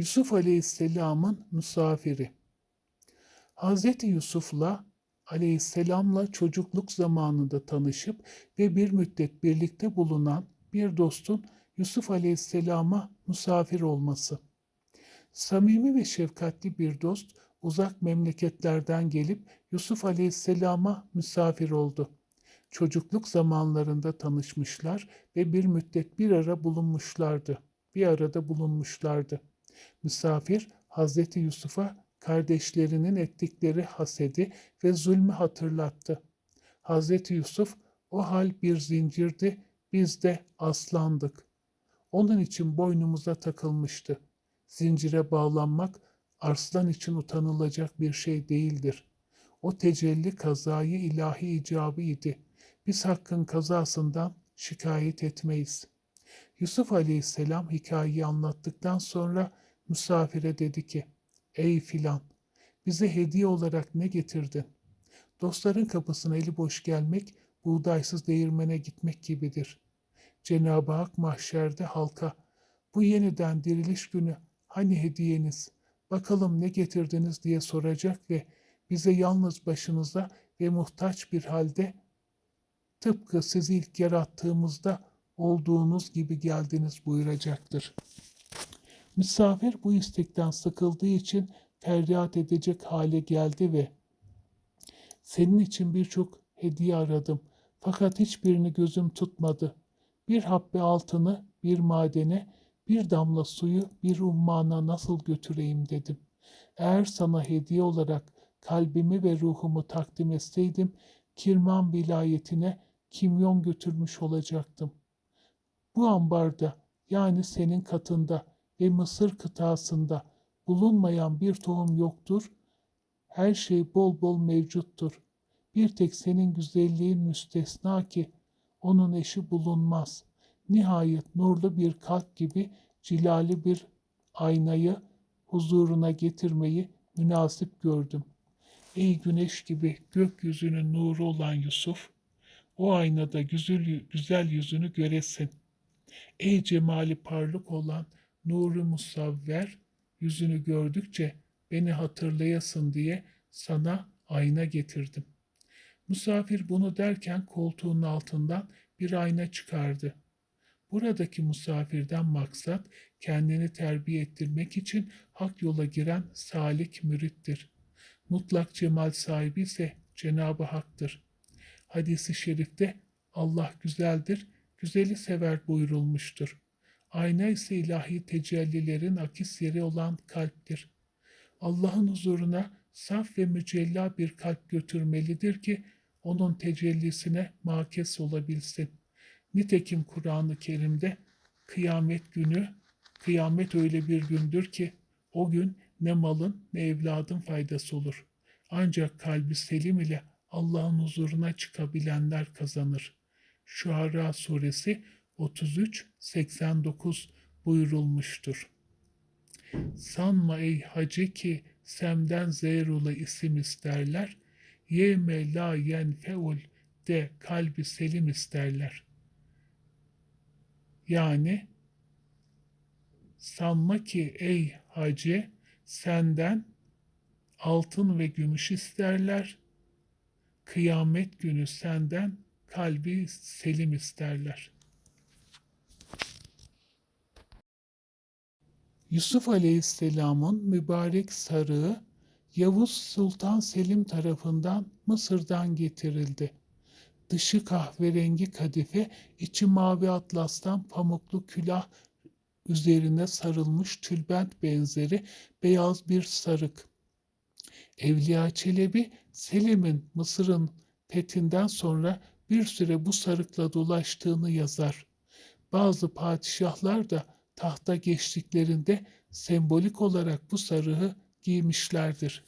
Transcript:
Yusuf Aleyhisselam'ın misafiri. Hazreti Yusuf'la Aleyhisselam'la çocukluk zamanında tanışıp ve bir müddet birlikte bulunan bir dostun Yusuf Aleyhisselam'a misafir olması. Samimi ve şefkatli bir dost uzak memleketlerden gelip Yusuf Aleyhisselam'a misafir oldu. Çocukluk zamanlarında tanışmışlar ve bir müddet bir ara bulunmuşlardı. Bir arada bulunmuşlardı. Misafir Hazreti Yusuf'a kardeşlerinin ettikleri hasedi ve zulmü hatırlattı. Hazreti Yusuf o hal bir zincirdi, biz de aslandık. Onun için boynumuza takılmıştı. Zincire bağlanmak arslan için utanılacak bir şey değildir. O tecelli kazayı ilahi icabı idi. Biz hakkın kazasından şikayet etmeyiz. Yusuf aleyhisselam hikayeyi anlattıktan sonra misafire dedi ki, Ey filan, bize hediye olarak ne getirdin? Dostların kapısına eli boş gelmek, buğdaysız değirmene gitmek gibidir. Cenab-ı Hak mahşerde halka, bu yeniden diriliş günü hani hediyeniz, bakalım ne getirdiniz diye soracak ve bize yalnız başınıza ve muhtaç bir halde tıpkı sizi ilk yarattığımızda olduğunuz gibi geldiniz buyuracaktır. Misafir bu istekten sıkıldığı için feryat edecek hale geldi ve senin için birçok hediye aradım fakat hiçbirini gözüm tutmadı. Bir habbe altını, bir madene, bir damla suyu bir ummana nasıl götüreyim dedim. Eğer sana hediye olarak kalbimi ve ruhumu takdim etseydim, Kirman vilayetine kimyon götürmüş olacaktım. Bu ambarda yani senin katında ve Mısır kıtasında bulunmayan bir tohum yoktur. Her şey bol bol mevcuttur. Bir tek senin güzelliğin müstesna ki onun eşi bulunmaz. Nihayet nurlu bir kalp gibi cilali bir aynayı huzuruna getirmeyi münasip gördüm. Ey güneş gibi gökyüzünün nuru olan Yusuf, o aynada güzel, güzel yüzünü göresin. Ey cemali parlık olan nuru musavver, yüzünü gördükçe beni hatırlayasın diye sana ayna getirdim. Misafir bunu derken koltuğunun altından bir ayna çıkardı. Buradaki misafirden maksat kendini terbiye ettirmek için hak yola giren salik mürittir. Mutlak cemal sahibi ise Cenab-ı Hak'tır. Hadisi şerifte Allah güzeldir, güzeli sever buyurulmuştur. Ayna ise ilahi tecellilerin akis yeri olan kalptir. Allah'ın huzuruna saf ve mücella bir kalp götürmelidir ki onun tecellisine makes olabilsin. Nitekim Kur'an-ı Kerim'de kıyamet günü, kıyamet öyle bir gündür ki o gün ne malın ne evladın faydası olur. Ancak kalbi selim ile Allah'ın huzuruna çıkabilenler kazanır. Şuara suresi 33-89 buyurulmuştur. Sanma ey hacı ki semden zeyrula isim isterler, yeme la yenfeul de kalbi selim isterler. Yani sanma ki ey hacı senden altın ve gümüş isterler, kıyamet günü senden kalbi selim isterler. Yusuf Aleyhisselam'ın mübarek sarığı Yavuz Sultan Selim tarafından Mısır'dan getirildi. Dışı kahverengi kadife, içi mavi atlastan pamuklu külah üzerine sarılmış tülbent benzeri beyaz bir sarık. Evliya Çelebi, Selim'in Mısır'ın fethinden sonra bir süre bu sarıkla dolaştığını yazar. Bazı padişahlar da tahta geçtiklerinde sembolik olarak bu sarığı giymişlerdir.